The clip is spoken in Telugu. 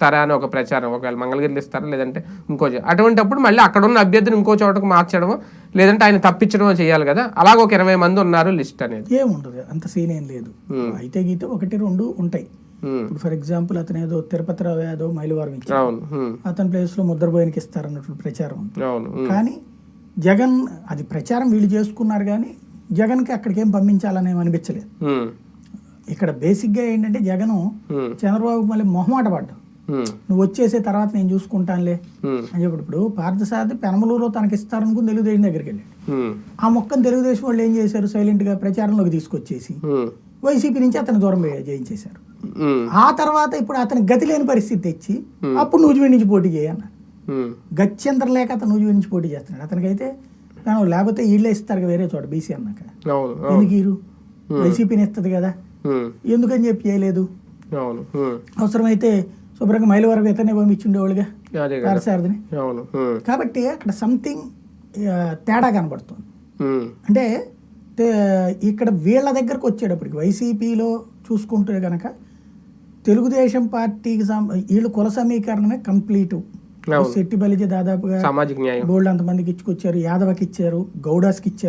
ఇస్తారా అని ఒక ప్రచారం ఒకవేళ మంగళగిరిలో ఇస్తారా లేదంటే ఇంకో అటువంటప్పుడు మళ్ళీ అక్కడ ఉన్న అభ్యర్థిని ఇంకో చోటకు మార్చడమో లేదంటే ఆయన తప్పించడమో చేయాలి కదా. అలాగ ఒక ఇరవై మంది ఉన్నారు లిస్ట్ అనేది. ఏముండదు అంత సీన్ ఏం లేదు. అయితే గీతే ఒకటి రెండు ఉంటాయి. ఇప్పుడు ఫర్ ఎగ్జాంపుల్ అతను ఏదో తిరుపతి రావు యాదవ్ మైలవరం ఇచ్చారు అతని ప్లేస్లో ముద్రబోయినకి ఇస్తారన్నట్లు ప్రచారం ఉంది. అవును ఉమ్, కానీ జగన్ అది ప్రచారం వీళ్ళు చేసుకున్నారు కానీ జగన్కి అక్కడికి ఏం పంపించాలని అనిపించలేదు. ఇక్కడ బేసిక్గా ఏంటంటే జగన్ చంద్రబాబు మళ్ళీ మొహమాట పడ్డా నువ్వు వచ్చేసే తర్వాత నేను చూసుకుంటానులే. అని చెప్పి ఇప్పుడు పార్థసారథి పెనమలూరులో తనకి ఇస్తారనుకుని తెలుగుదేశం దగ్గరికి వెళ్ళాడు ఆ మొక్కను తెలుగుదేశం వాళ్ళు ఏం చేశారు? సైలెంట్గా ప్రచారంలోకి తీసుకొచ్చేసి వైసీపీ నుంచి అతను దూరం చేయించేశారు. ఆ తర్వాత ఇప్పుడు అతని గతి లేని పరిస్థితి తెచ్చి అప్పుడు నూజివీడి నుంచి పోటీ చేయన్నారు గత్యంతరం లేక అతను నూజివీడి నుంచి పోటీ చేస్తున్నాడు. అతనికైతే "ఆ, లేకపోతే వీళ్ళే ఇస్తారు వేరే చోట బీసీ అన్నాక. ఎందుకు ఈరు? వైసీపీని ఇస్తుంది కదా. ఎందుకని చెప్పి చేయలేదు? అవసరమైతే శుభ్రంగా మైలు వరకు ఇతనే పంపించుండేవాళ్ళుగా ఉమ్, కాబట్టి అక్కడ సంథింగ్ తేడా కనబడుతుంది. అంటే ఇక్కడ వీళ్ళ దగ్గరకు వచ్చేటప్పటికి వైసీపీలో చూసుకుంటే గనక తెలుగుదేశం పార్టీకి వీళ్ళు కుల సమీకరణమే కంప్లీట్. శెట్టి బలిజ దాదాపుగా సామాజిక న్యాయం. బోల్డ్ అంతమందికి ఇచ్చుకొచ్చారు యాదవకి ఇచ్చారు గౌడాస్కి ఇచ్చారు